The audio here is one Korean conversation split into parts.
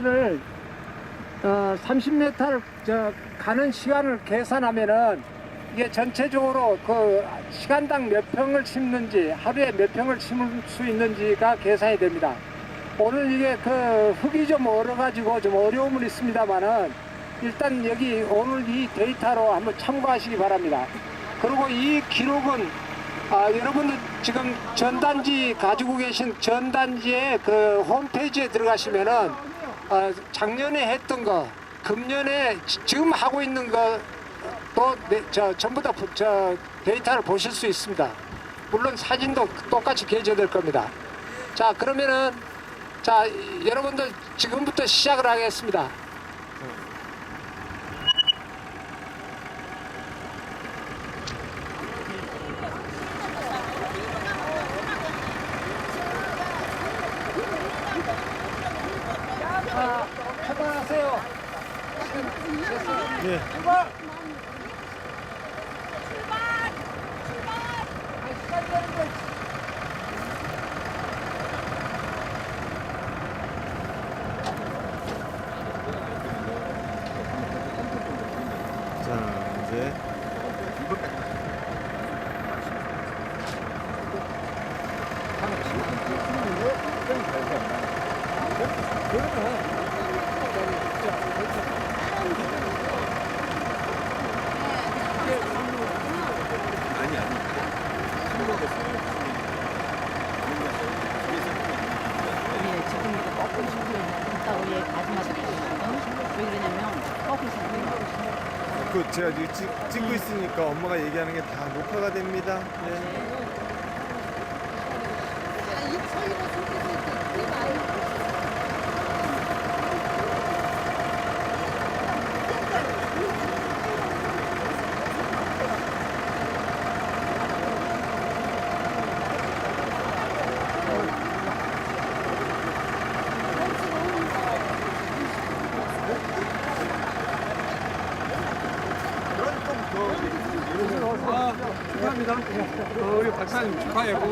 를 어, 30m를 저 가는 시간을 계산하면은 이게 전체적으로 그 시간당 몇 평을 심는지 하루에 몇 평을 심을 수 있는지가 계산이 됩니다. 오늘 이게 그 흙이 좀 얼어가지고 좀 어려움은 있습니다만은 일단 여기 오늘 이 데이터로 한번 참고하시기 바랍니다. 그리고 이 기록은 아, 여러분들 지금 전단지 가지고 계신 전단지의 그 홈페이지에 들어가시면은 어, 작년에 했던 거, 금년에 지- 지금 하고 있는 거또 저 전부 다 저 데이터를 보실 수 있습니다. 물론 사진도 똑같이 게재될 겁니다. 자 그러면은 자 여러분들 지금부터 시작을 하겠습니다. 자 출발하세요. 네. 출발. 아니, 시간 되는데 자, 이제 아니 아니. 예, 지금 이거 거꾸로 신고 있다고 얘 마지막에 했거든. 왜 그러냐면 거꾸로 신고 있는 그 제가 지금 찍, 찍고 있으니까 엄마가 얘기하는 게 다 녹화가 됩니다. 네. 축하합니다. 어, 우리 박사님 축하해고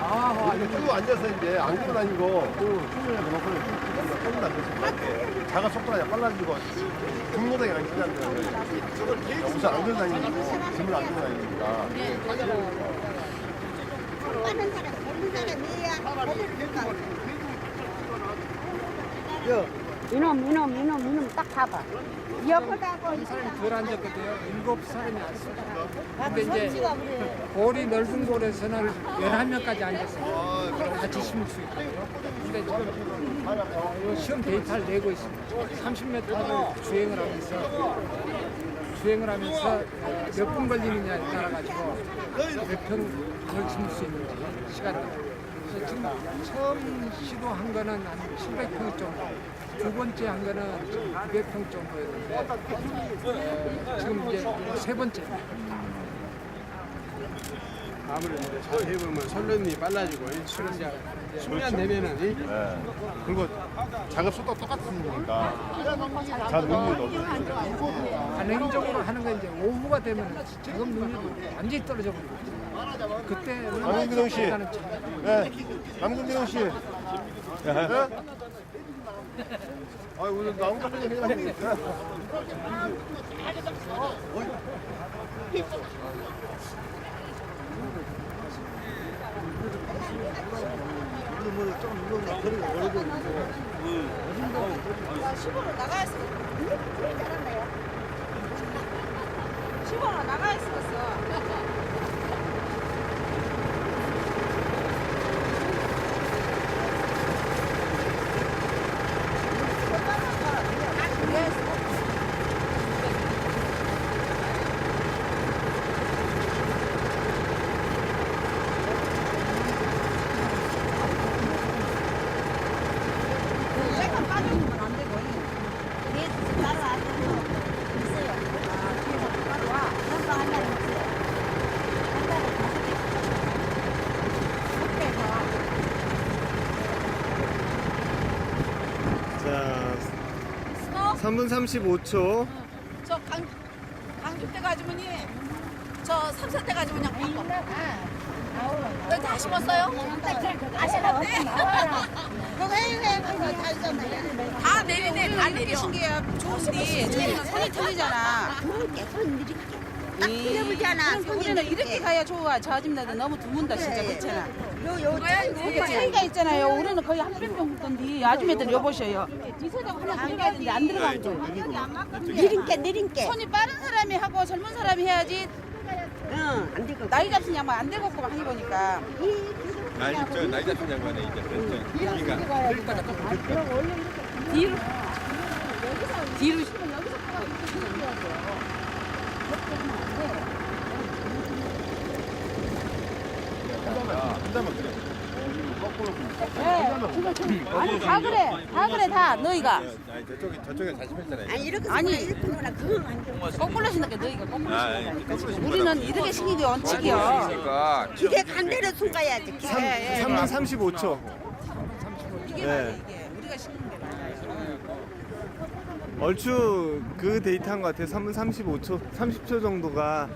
아, 쭉 앉아서 이제 손도 안것 같아. 자가 속도가 빨라지고 중노동이 안 시간대. 우선 안경 다니고 짐을 안 들고 다니니까. 빠른 사람, 모르는 사람 이야. 거기를 될까? 이놈 이놈 이놈 이놈 딱 봐봐. 옆에다가 한 사람이 덜 앉았거든요. 일곱 사람이 앉았어요. 근데 이제 골이 넓은 골에서는 11명까지 앉았어요. 같이 심을 수 있거든요. 근데 지금 시험 데이터를 내고 있습니다. 30m를 주행을 하면서 주행을 하면서 어, 몇분 걸리느냐에 따라 가지고 몇 평을 심을 수 있는지 시간을. 그래서 지금 처음 시도한 거는 한 700평 정도. 두 번째 한 거는 200평 정도였는데 어, 지금 이제 세 번째. 아무래도 이제 잘 해보면 선련이 빨라지고 이제 숙련 되면은 이 네. 그리고 작업 속도 똑같으니까 잘 능률이 높아요. 단행적으로 하는 건 이제 오후가 되면 작업 능력이 완전히 떨어져 버리거든요. 그때는 남경동 씨. 네. 남경경 씨. 네? 아, 오늘 남경경 회장님. 시골로 나가야 수 제일 잘한다요. 시골로 나가야 수 있어. 약간 빠져주면 안 되고 뒤에서 따로 안 되고 있어요. 아, 뒤에서 따로 와. 그런 거한 달에 있어요. 한 달에 다섯 개. 그때 와. 자, 3분 35초. 저 강, 강주 때 가지고니 저 삼사 때 가지고 그냥 바꿔. 여기 다 심었어요? 다 심었네. 다 내리네, 다 내려. 신기해 좋은데 저희는 손이 틀리잖아. 틀려보잖아. 우리는 이렇게 가야 좋아. 저 아줌마들 너무 드문다 진짜 그렇잖아. 이게 차이가 있잖아요. 우리는 거의 한뼘 정도인데 아줌마들 여보셔요. 뒤서장 하나 들어가야 되는데 안 들어가는 거. 내린게, 내린게. 손이 빠른 사람이 하고 젊은 사람이 해야지. 나이 잡힌 양반 안 되고 막 하니 보니까. 나이 저 나이 잡힌 양반에 이제 그러니까 뒤로. 뒤로. 한다면 그래. 아니 다 그래 다 그래 다 너희가 아니 저쪽에 저쪽에 다시 펼잖아요. 이렇게 아니. 이렇게 보나 그건 안 돼. 거꾸로 신다게 너희가 거꾸로 아, 신다니까 우리는 이렇게 신는 게 원칙이야 기대 간대로 숨가야지. 기대. 3분 35초. 이게 맞아 이게 우리가 신는 게 맞아요 얼추 그 데이터인 것 같아요. 3분 35초, 30초 정도가